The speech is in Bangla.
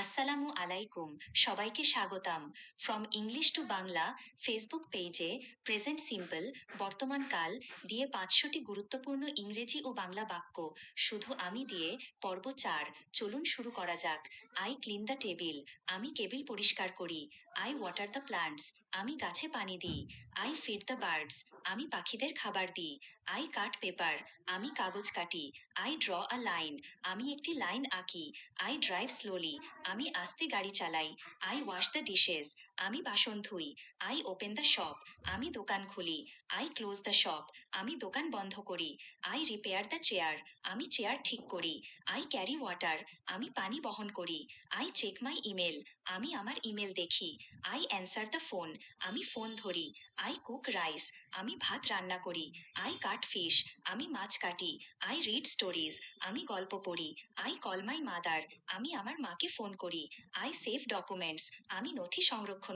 আসসালামু আলাইকুম, সবাইকে স্বাগতম। From English to Bangla Facebook পেজে প্রেজেন্ট সিম্পল বর্তমান কাল, দিয়ে পাঁচশোটি গুরুত্বপূর্ণ ইংরেজি ও বাংলা বাক্য। শুধু আমি দিয়ে পর্ব চার, চলুন শুরু করা যাক। আই ক্লিন দ্য টেবিল আমি কেবিল পরিষ্কার করি। আই ওয়াটার দ্য প্লান্টস আমি গাছে পানি দিই। আই ফিড দ্য বার্ডস আমি পাখিদের খাবার দিই। আই কাট পেপার আমি কাগজ কাটি। আই ড্র আ লাইন আমি একটি লাইন আঁকি। আই ড্রাইভ স্লোলি আমি আস্তে গাড়ি চালাই। আই ওয়াশ দ্য ডিশেস আমি বাসন ধুই। আই ওপেন দ্য শপ আমি দোকান খুলি। আই ক্লোজ দ্য শপ আমি দোকান বন্ধ করি। আই রিপেয়ার দ্য চেয়ার আমি চেয়ার ঠিক করি। আই ক্যারি ওয়াটার আমি পানি বহন করি। আই চেক মাই ইমেল আমি আমার ইমেল দেখি। আই অ্যান্সার দ্য ফোন আমি ফোন ধরি। আই কুক রাইস আমি ভাত রান্না করি। আই কাট ফিশ আমি মাছ কাটি। আই রিড স্টোরিজ আমি গল্প পড়ি। আই কল মাই মাদার আমি আমার মাকে ফোন করি। আই সেভ ডকুমেন্টস আমি নথি সংরক্ষণ